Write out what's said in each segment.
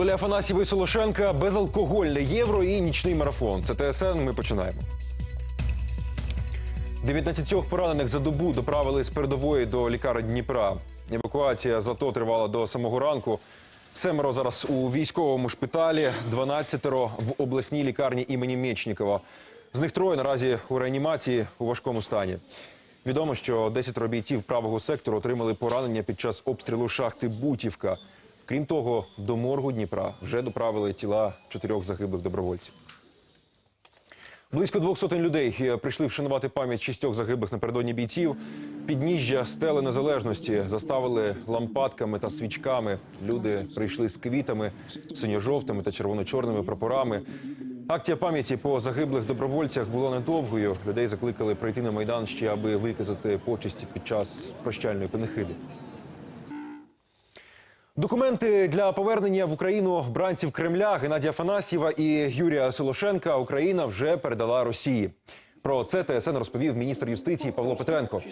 Доля Афанасьєва і Солошенка, безалкогольне євро і нічний марафон. Це ТСН. Ми починаємо. 19 поранених за добу доправили з передової до лікарень Дніпра. Евакуація з АТО тривала до самого ранку. Семеро зараз у військовому шпиталі, 12 в обласній лікарні імені Мечникова. З них троє наразі у реанімації у важкому стані. Відомо, що 10 бійців правого сектору отримали поранення під час обстрілу шахти Бутівка. Крім того, до моргу Дніпра вже доправили тіла чотирьох загиблих добровольців. Близько двох сотень людей е, прийшли вшанувати пам'ять шістьох загиблих напередодні бійців. Підніжжя стели незалежності заставили лампадками та свічками. Люди прийшли з квітами, синьо-жовтими та червоно-чорними прапорами. Акція пам'яті по загиблих добровольцях була недовгою. Людей закликали прийти на майдан ще аби виказати почесті під час прощальної панихиди. Документи для повернення в Україну бранців Кремля Геннадія Афанасьєва і Юрія Солошенка Україна вже передала Росії. Про це ТСН розповів міністр юстиції Павло Петренко.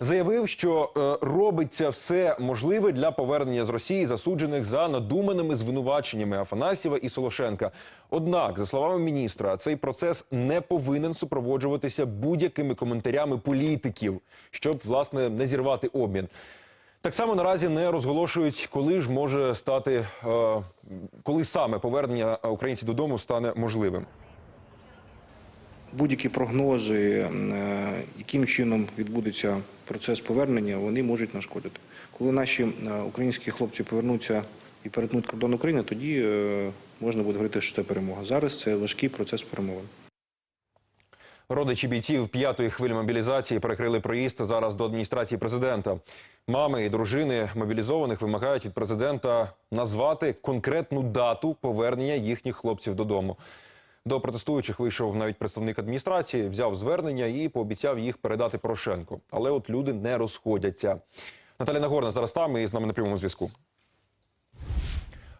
Заявив, що е, робиться все можливе для повернення з Росії засуджених за надуманими звинуваченнями Афанасьєва і Солошенка. Однак, за словами міністра, цей процес не повинен супроводжуватися будь-якими коментарями політиків, щоб власне не зірвати обмін. Так само наразі не розголошують, коли ж може стати, е, коли саме повернення українців додому стане можливим. Будь-які прогнози, е, яким чином відбудеться процес повернення, вони можуть нашкодити. Коли наші е, українські хлопці повернуться і перетнуть кордон України, тоді можна буде говорити, що це перемога. Зараз це важкий процес перемовин. Родичі бійців п'ятої хвилі мобілізації перекрили проїзд зараз до адміністрації президента. Мами і дружини мобілізованих вимагають від президента назвати конкретну дату повернення їхніх хлопців додому. До протестуючих вийшов навіть представник адміністрації, взяв звернення і пообіцяв їх передати Порошенку. Але от люди не розходяться. Наталя Нагорна зараз там і з нами на прямому зв'язку.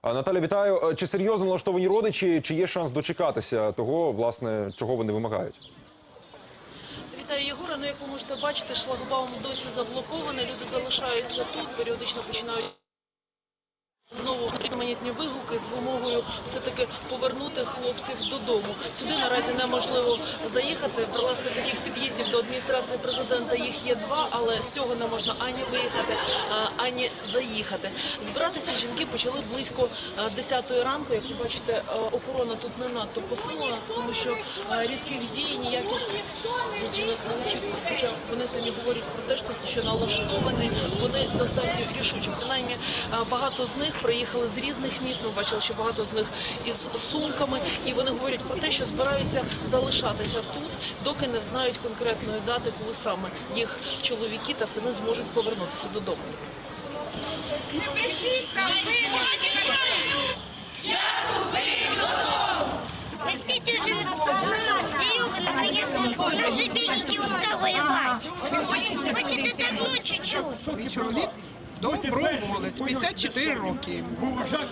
Наталя, вітаю. Е, Чи серйозно налаштовані родичі? Чи є шанс дочекатися того, власне, чого вони вимагають? Вітаю Єгора. Ну як ви можете бачити, шлагбаум досі заблокований. Люди залишаються тут, періодично починають. Знову різноманітні вигуки з вимогою все-таки повернути хлопців додому. Сюди наразі неможливо заїхати. Власне, таких під'їздів до адміністрації президента їх є два, але з цього не можна ані виїхати, ані заїхати. Збиратися жінки почали близько 10 ранку. Як ви бачите, охорона тут не надто посилена, тому що різких дій ніяких жінок не очікують. Хоча вони самі говорять про те, що- налаштовані, вони достатньо рішучі. Принаймні багато з них приїхали з різних міст. Ми бачили, що багато з них із сумками, і вони говорять про те, що збираються залишатися тут, доки не знають конкретної дати, коли саме їх чоловіки та сини зможуть повернутися додому. Не брешіть нам, ви Простите уже, Серега наконец даже бедненький устал воевать. Хочет отдохнуть чуть-чуть. Доброволець, 54 роки.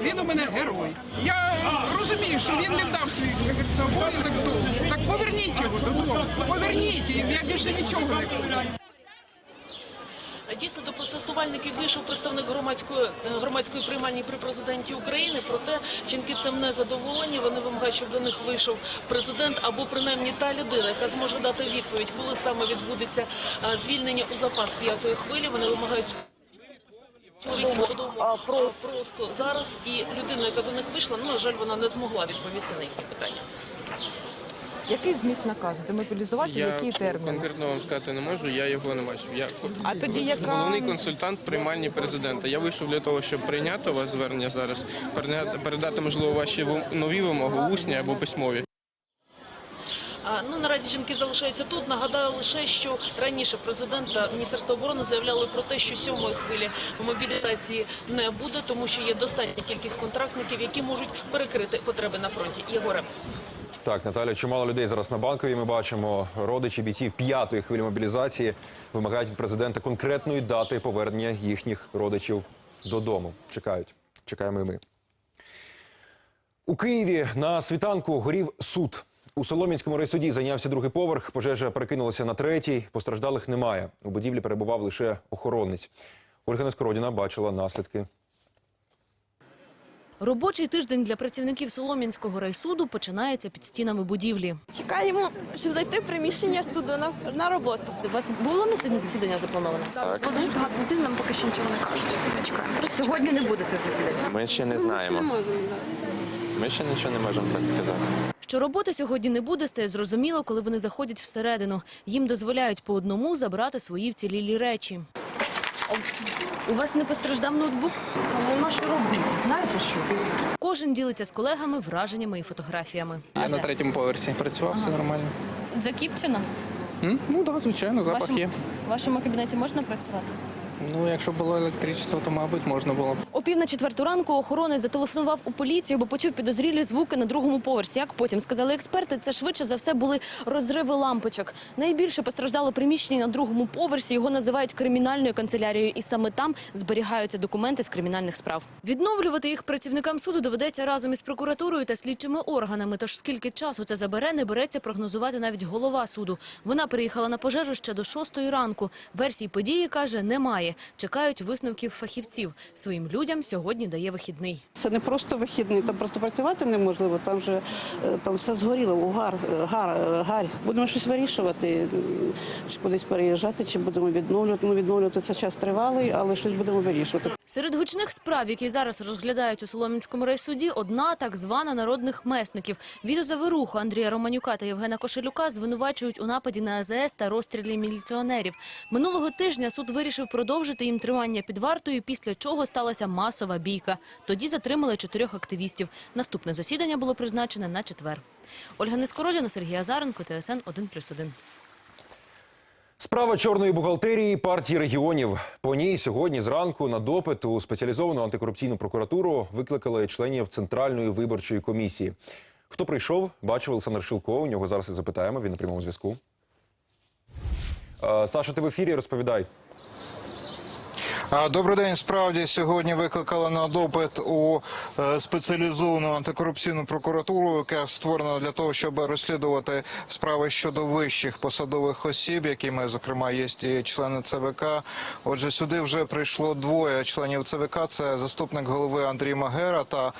Він у мене герой. Я розумію, що він віддав свій обов'язок дому. Так поверніть його додому. Поверніть, і я більше нічого не хочу. Дійсно, до протестувальників вийшов представник громадської е, громадської приймальні при президенті України. Проте жінки цим не задоволені. Вони вимагають, щоб до них вийшов президент або принаймні та людина, яка зможе дати відповідь, коли саме відбудеться е, звільнення у запас п'ятої хвилі. Вони вимагають. Про- просто зараз і людина, яка до них вийшла, ну на жаль, вона не змогла відповісти на їхні питання. Який зміст наказу? Демобілізувати Я який термін? конкретно вам сказати не можу, я його не бачив. Я А тоді яка головний консультант приймальні президента. Я вийшов для того, щоб прийняти у вас звернення зараз, передати, передати можливо ваші нові вимоги, усні або письмові. Ну наразі жінки залишаються тут. Нагадаю лише, що раніше президент та міністерство оборони заявляли про те, що сьомої хвилі мобілізації не буде, тому що є достатня кількість контрактників, які можуть перекрити потреби на фронті. Єгоре. Так, Наталя, чимало людей зараз на банковій. Ми бачимо родичі бійців п'ятої хвилі мобілізації вимагають від президента конкретної дати повернення їхніх родичів додому. Чекають. Чекаємо і ми. У Києві на світанку горів суд. У Солом'янському райсуді зайнявся другий поверх. Пожежа перекинулася на третій. Постраждалих немає. У будівлі перебував лише охоронець. Ольга Нескородіна бачила наслідки Робочий тиждень для працівників Солом'янського райсуду починається під стінами будівлі. Чекаємо, щоб зайти в приміщення суду на, на роботу. У вас було на сьогодні засідання заплановане? Було дуже багато засідань, нам поки що нічого не кажуть. Ми чекаємо. Сьогодні не буде цих засідань. Ми ще не знаємо. Ми ще нічого не можемо так сказати. Що роботи сьогодні не буде, стає зрозуміло, коли вони заходять всередину. Їм дозволяють по одному забрати свої вцілілі речі. У вас не постраждав ноутбук? Нема що робити. Знаєте що? Кожен ділиться з колегами враженнями і фотографіями. Я на третьому поверсі працював, все нормально. Закіпчено? М? Ну так, звичайно, запах є. В вашому кабінеті можна працювати? Ну, якщо було електричество, то, мабуть, можна було. О пів на четверту ранку охоронець зателефонував у поліцію, бо почув підозрілі звуки на другому поверсі. Як потім сказали експерти, це швидше за все були розриви лампочок. Найбільше постраждало приміщення на другому поверсі. Його називають кримінальною канцелярією, і саме там зберігаються документи з кримінальних справ. Відновлювати їх працівникам суду доведеться разом із прокуратурою та слідчими органами. Тож скільки часу це забере, не береться прогнозувати навіть голова суду. Вона приїхала на пожежу ще до шостої ранку. Версії події каже, немає. Чекають висновків фахівців. Своїм людям сьогодні дає вихідний. Це не просто вихідний, там просто працювати неможливо. Там вже е, там все згоріло, угар, гар, гар, е, гарь. Будемо щось вирішувати, е, чи кудись переїжджати, чи будемо відновлювати. Ну, відновлювати це час тривалий, але щось будемо вирішувати. Серед гучних справ, які зараз розглядають у Солом'янському райсуді, одна так звана народних месників. Віту Заверуху, Андрія Романюка та Євгена Кошелюка звинувачують у нападі на АЗС та розстрілі міліціонерів. Минулого тижня суд вирішив продовжити їм тримання під вартою, після чого сталася масова бійка. Тоді затримали чотирьох активістів. Наступне засідання було призначене на четвер. Ольга Нескородіна, Сергій Азаренко, ТСН 1+,1. Справа чорної бухгалтерії партії регіонів. По ній сьогодні зранку на допит у спеціалізовану антикорупційну прокуратуру викликали членів центральної виборчої комісії. Хто прийшов, бачив Олександр Шилко. У нього зараз і запитаємо. Він на прямому зв'язку. Е, Саша, ти в ефірі розповідай. Добрий день. Справді сьогодні викликали на допит у е, спеціалізовану антикорупційну прокуратуру, яка створена для того, щоб розслідувати справи щодо вищих посадових осіб, якими зокрема є і члени ЦВК. Отже, сюди вже прийшло двоє членів ЦВК. Це заступник голови Андрій Магера та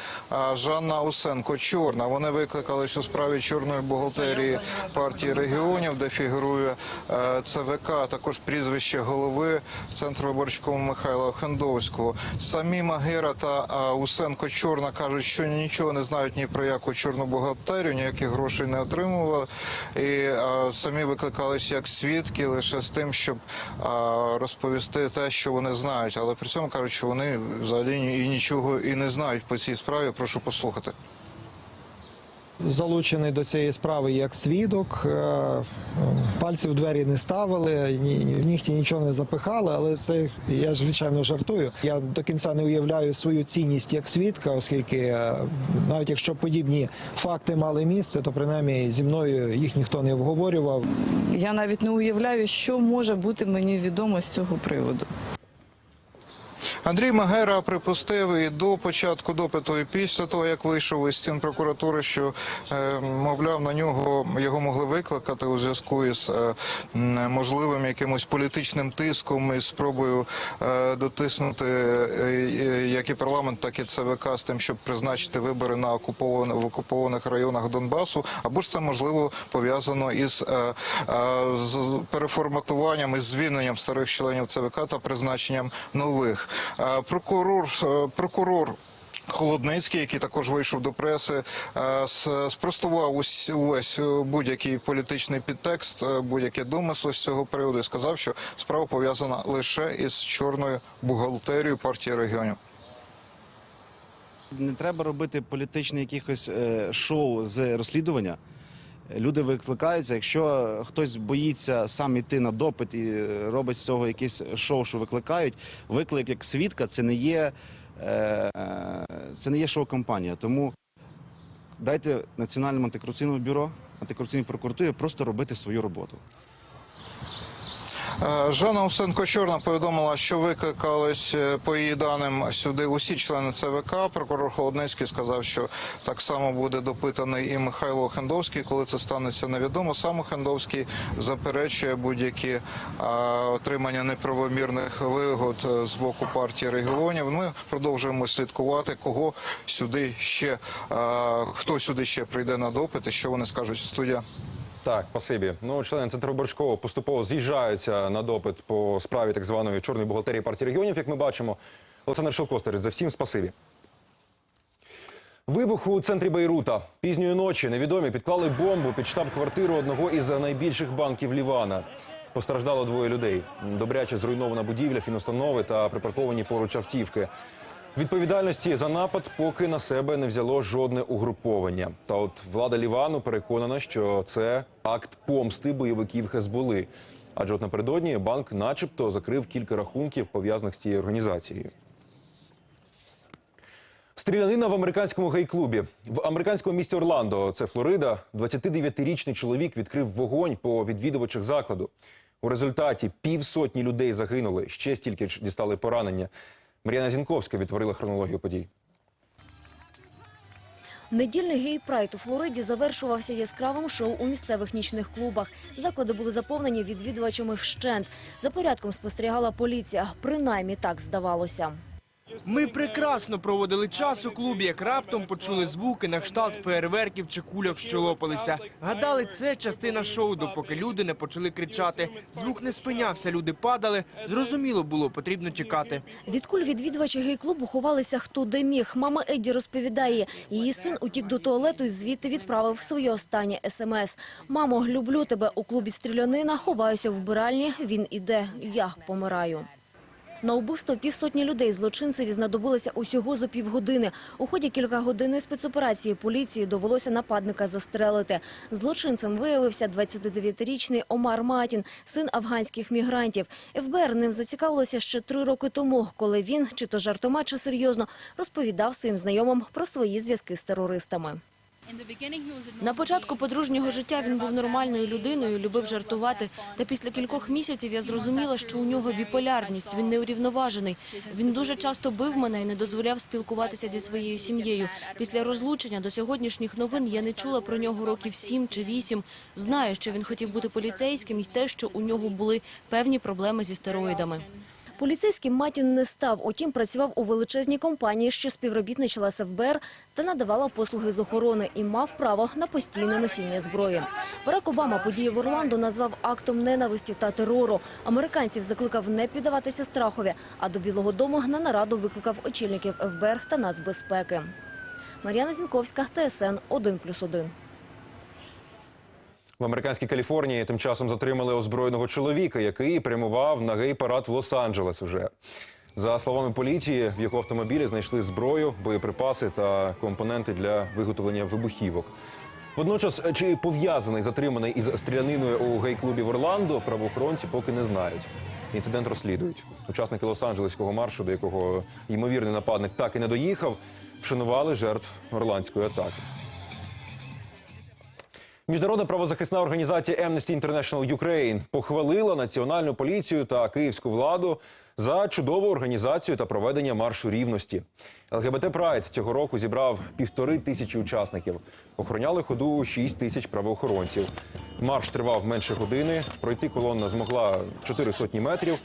Жанна Усенко. Чорна. Вони викликались у справі чорної бухгалтерії партії регіонів, де фігурує е, ЦВК, також прізвище голови Центру виборчого Михайла Охендовського. Самі Магера та Усенко Чорна кажуть, що нічого не знають ні про яку чорну бухгалтерію, ніяких грошей не отримували. І самі викликались як свідки лише з тим, щоб розповісти те, що вони знають. Але при цьому кажуть, що вони взагалі і нічого і не знають по цій справі. Прошу послухати. Залучений до цієї справи як свідок. Е, Пальці в двері не ставили, ні, в нігті нічого не запихали, але це я ж звичайно жартую. Я до кінця не уявляю свою цінність як свідка, оскільки е, навіть якщо подібні факти мали місце, то принаймні зі мною їх ніхто не обговорював. Я навіть не уявляю, що може бути мені відомо з цього приводу. Андрій Магера припустив і до початку допиту, і після того, як вийшов із стін прокуратури, що е, мовляв на нього його могли викликати у зв'язку із е, можливим якимось політичним тиском і спробою е, дотиснути як і парламент, так і ЦВК з тим, щоб призначити вибори на окупованих в окупованих районах Донбасу, або ж це можливо пов'язано із з переформатуванням і звільненням старих членів ЦВК та призначенням нових. Е, Прокурор е, прокурор. Холодницький, який також вийшов до преси, е, спростував увесь будь-який політичний підтекст, будь-яке домисло з цього приводу і сказав, що справа пов'язана лише із чорною бухгалтерією партії регіонів. Не треба робити політичне якихось шоу з розслідування. Люди викликаються. Якщо хтось боїться сам іти на допит і робить з цього якесь шоу, що викликають, виклик як свідка це не є, е, це не є шоу-компанія. Тому дайте Національному антикорупційному бюро, антикорупційній прокуратурі просто робити свою роботу. Е, Жанна Усенко Чорна повідомила, що викликались е, по її даним сюди усі члени ЦВК. Прокурор Холодницький сказав, що так само буде допитаний і Михайло Хендовський. Коли це станеться, невідомо. Сам Хендовський заперечує будь-які е, отримання неправомірних вигод з боку партії регіонів. Ми продовжуємо слідкувати, кого сюди ще хто сюди ще прийде на допит і що вони скажуть студія. Так, спасибі. Ну, члени центру Центроборчкого поступово з'їжджаються на допит по справі так званої чорної бухгалтерії партії регіонів, як ми бачимо. Олександр Шелкостерець, за всім спасибі. Вибух у центрі Бейрута. Пізньої ночі невідомі підклали бомбу під штаб-квартиру одного із найбільших банків Лівана. Постраждало двоє людей. Добряче зруйнована будівля, фінустанови та припарковані поруч автівки. Відповідальності за напад поки на себе не взяло жодне угруповання. Та от влада Лівану переконана, що це акт помсти бойовиків Хезболи. Адже от напередодні банк, начебто, закрив кілька рахунків пов'язаних з цією організацією. Стрілянина в американському гей-клубі в американському місті Орландо, це Флорида. 29-річний чоловік відкрив вогонь по відвідувачах закладу. У результаті півсотні людей загинули, ще стільки ж дістали поранення. Мар'яна Зінковська відтворила хронологію подій. Недільний гей-прайд у Флориді завершувався яскравим шоу у місцевих нічних клубах. Заклади були заповнені відвідувачами вщент. За порядком спостерігала поліція. Принаймні так здавалося. Ми прекрасно проводили час у клубі, як раптом почули звуки на кшталт феєрверків чи кульок, що лопалися. Гадали, це частина шоу, допоки люди не почали кричати. Звук не спинявся, люди падали. Зрозуміло було, потрібно чекати. Від куль відвідувачі гей-клубу ховалися хто де міг. Мама Едді розповідає, її син утік до туалету і звідти відправив своє останнє смс. Мамо, люблю тебе у клубі стрілянина. Ховаюся в вбиральні. Він іде. Я помираю. На убивство півсотні людей злочинцеві знадобилося усього за півгодини. У ході кількагодинної спецоперації поліції довелося нападника застрелити. Злочинцем виявився 29-річний Омар Матін, син афганських мігрантів. ФБР ним зацікавилося ще три роки тому, коли він, чи то жартома, чи серйозно, розповідав своїм знайомим про свої зв'язки з терористами. На початку подружнього життя він був нормальною людиною, любив жартувати. Та після кількох місяців я зрозуміла, що у нього біполярність, він неурівноважений. Він дуже часто бив мене і не дозволяв спілкуватися зі своєю сім'єю. Після розлучення до сьогоднішніх новин я не чула про нього років сім чи вісім. Знаю, що він хотів бути поліцейським і те, що у нього були певні проблеми зі стероїдами. Поліцейським Матін не став, утім працював у величезній компанії, що співробітничала з ФБР та надавала послуги з охорони і мав право на постійне носіння зброї. Барак Обама події в Орландо назвав актом ненависті та терору. Американців закликав не піддаватися страхові, а до Білого Дому на нараду викликав очільників ФБР та нацбезпеки. Мар'яна Зінковська, ТСН 1+,1. В американській Каліфорнії тим часом затримали озброєного чоловіка, який прямував на гей-парад в Лос-Анджелес. Вже за словами поліції, в його автомобілі знайшли зброю, боєприпаси та компоненти для виготовлення вибухівок. Водночас, чи пов'язаний затриманий із стріляниною у гей-клубі в Орландо, правоохоронці поки не знають. Інцидент розслідують. Учасники Лос-Анджелеського маршу, до якого ймовірний нападник так і не доїхав, вшанували жертв орландської атаки. Міжнародна правозахисна організація Amnesty International Ukraine похвалила національну поліцію та київську владу за чудову організацію та проведення маршу рівності. ЛГБТ Прайд цього року зібрав півтори тисячі учасників. Охороняли ходу 6 тисяч правоохоронців. Марш тривав менше години. Пройти колона змогла 4 сотні метрів.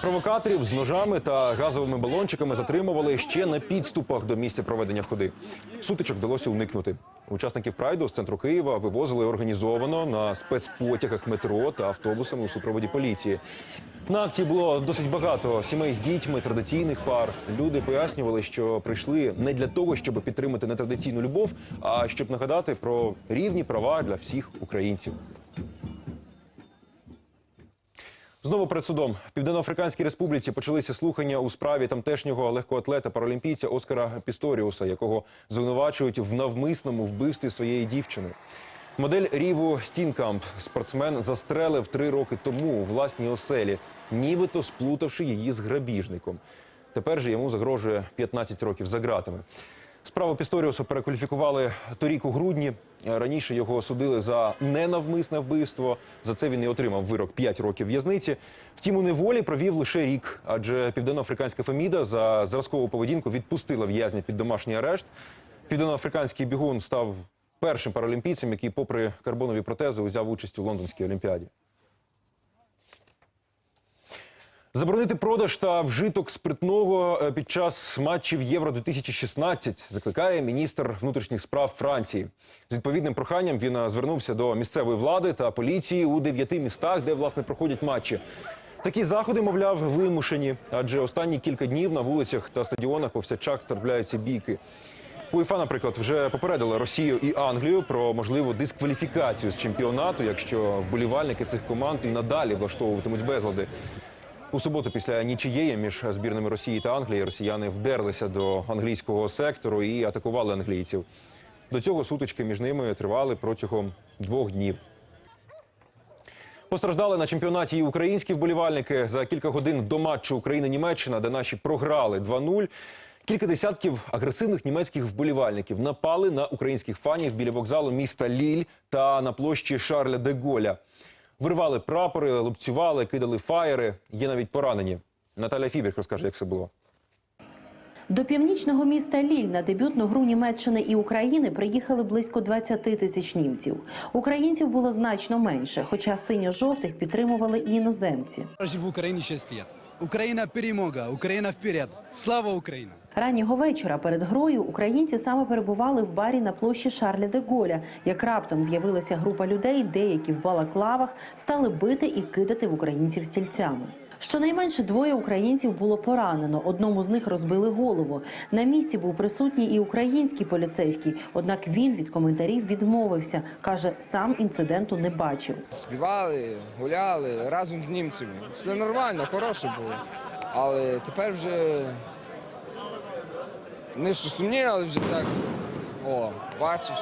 Провокаторів з ножами та газовими балончиками затримували ще на підступах до місця проведення ходи. Сутичок вдалося уникнути. Учасників прайду з центру Києва вивозили організовано на спецпотягах метро та автобусами у супроводі поліції. На акції було досить багато сімей з дітьми, традиційних пар. Люди пояснювали, що прийшли не для того, щоб підтримати нетрадиційну любов, а щоб нагадати про рівні права для всіх українців. Знову перед судом в Південноафриканській республіці почалися слухання у справі тамтешнього легкоатлета паралімпійця Оскара Пісторіуса, якого звинувачують в навмисному вбивстві своєї дівчини. Модель Ріву Стінкамп спортсмен застрелив три роки тому у власній оселі, нібито сплутавши її з грабіжником. Тепер же йому загрожує 15 років за ґратами. Справу Пісторіусу перекваліфікували торік у грудні. Е, Раніше його судили за ненавмисне вбивство. За це він і отримав вирок 5 років в'язниці. Втім, у неволі провів лише рік, адже південноафриканська Феміда за зразкову поведінку відпустила в'язня під домашній арешт. Південноафриканський бігун став першим паралімпійцем, який, попри карбонові протези, узяв участь у лондонській олімпіаді. Заборонити продаж та вжиток спиртного е, під час матчів Євро 2016 закликає міністр внутрішніх справ Франції. З відповідним проханням він е, звернувся до місцевої влади та поліції у дев'яти містах, де власне проходять матчі. Такі заходи, мовляв, вимушені, адже останні кілька днів на вулицях та стадіонах повсякчас трапляються бійки. УЄФА, наприклад, вже попередила Росію і Англію про можливу дискваліфікацію з чемпіонату, якщо вболівальники цих команд і надалі влаштовуватимуть безлади. У суботу після нічиєї між збірними Росії та Англії росіяни вдерлися до англійського сектору і атакували англійців. До цього сутички між ними тривали протягом двох днів. Постраждали на чемпіонаті і українські вболівальники за кілька годин до матчу України-Німеччина, де наші програли 2-0. Кілька десятків агресивних німецьких вболівальників напали на українських фанів біля вокзалу міста Ліль та на площі Шарля де Голля. Вирвали прапори, лупцювали, кидали фаєри. Є навіть поранені. Наталя Фіберг розкаже, як все було. До північного міста Ліль на дебютну гру Німеччини і України приїхали близько 20 тисяч німців. Українців було значно менше, хоча синьо-жовтих підтримували і іноземці. Живу в Україні 6 років. Україна перемога, Україна вперед. Слава Україні! Раннього вечора перед грою українці саме перебували в барі на площі Шарля де Голя. Як раптом з'явилася група людей, деякі в балаклавах стали бити і кидати в українців стільцями. Щонайменше двоє українців було поранено. Одному з них розбили голову. На місці був присутній і український поліцейський. Однак він від коментарів відмовився. каже, сам інциденту не бачив. Співали, гуляли разом з німцями. Все нормально, хороше було. Але тепер вже не що сумні, але вже так. О, бачиш.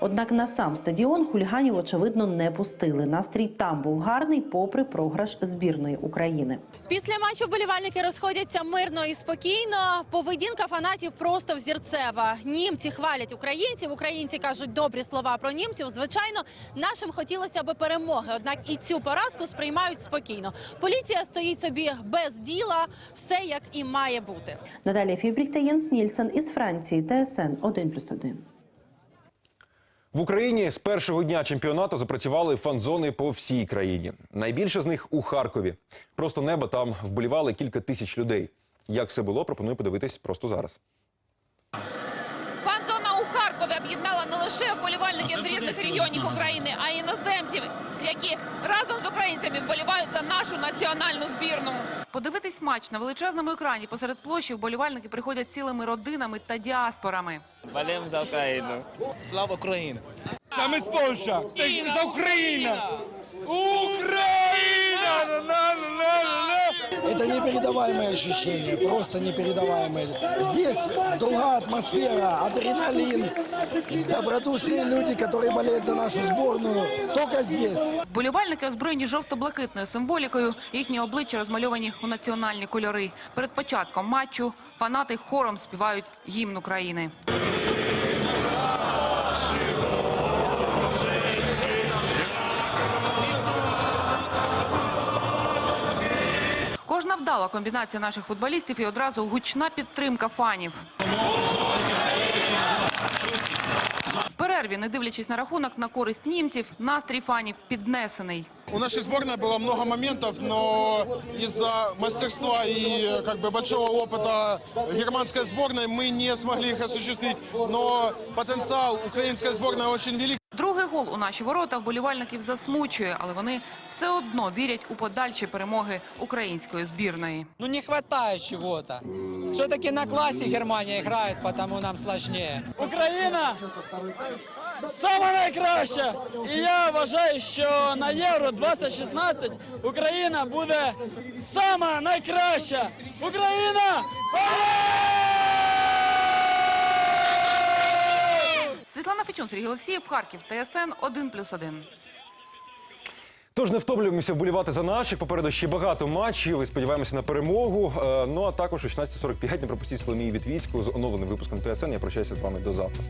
Однак на сам стадіон хуліганів очевидно не пустили. Настрій там був гарний, попри програш збірної України. Після матчу вболівальники розходяться мирно і спокійно. Поведінка фанатів просто взірцева. Німці хвалять українців. Українці кажуть добрі слова про німців. Звичайно, нашим хотілося би перемоги. Однак і цю поразку сприймають спокійно. Поліція стоїть собі без діла, все як і має бути. Наталія Фібрік та Єнс Нільсен із Франції. ТСН 1+,1. В Україні з першого дня чемпіонату запрацювали фан-зони по всій країні. Найбільше з них у Харкові. Просто неба там вболівали кілька тисяч людей. Як все було, пропоную подивитись просто зараз. Об'єднала не лише вболівальників з різних регіонів України, а й іноземців, які разом з українцями вболівають за нашу національну збірну. Подивитись матч на величезному екрані посеред площі вболівальники приходять цілими родинами та діаспорами. Болеем за Україну. Слава Україні! Саме з Польща! За Україну! Україна! Это непередаваемые ощущения, просто непередаваемые. Здесь другая атмосфера, адреналин, добродушные люди, которые болеют за нашу сборную. Только здесь. Вболівальники озброєні жовто-блакитною символікою. Їхні обличчя розмальовані у національні кольори. Перед початком матчу фанати хором співають гімн України. вдала комбінація наших футболістів і одразу гучна підтримка фанів. В перерві, не дивлячись на рахунок на користь німців, настрій фанів піднесений. У нашей сборной было много моментов, но из-за мастерства и как бы большого опыта германской сборной мы не смогли их осуществить. Но потенциал украинской сборной очень велик. Другий гол у наші ворота вболівальників засмучує, але вони все одно вірять у подальші перемоги української збірної. Ну не хватает чего-то. Все-таки на классе Германия играет, потому нам сложнее. Україна сама найкраща. І я вважаю, що на Євро 2016 Україна буде сама найкраща. Україна! Світлана Фечун, Сергій Олексієв, Харків, ТСН 1+,1. Тож не втомлюємося вболівати за наших. Попереду ще багато матчів. І сподіваємося на перемогу. Е, Ну а також о 16.45 не пропустіть Соломії Вітвійську з оновленим випуском ТСН. Я прощаюся з вами до завтра.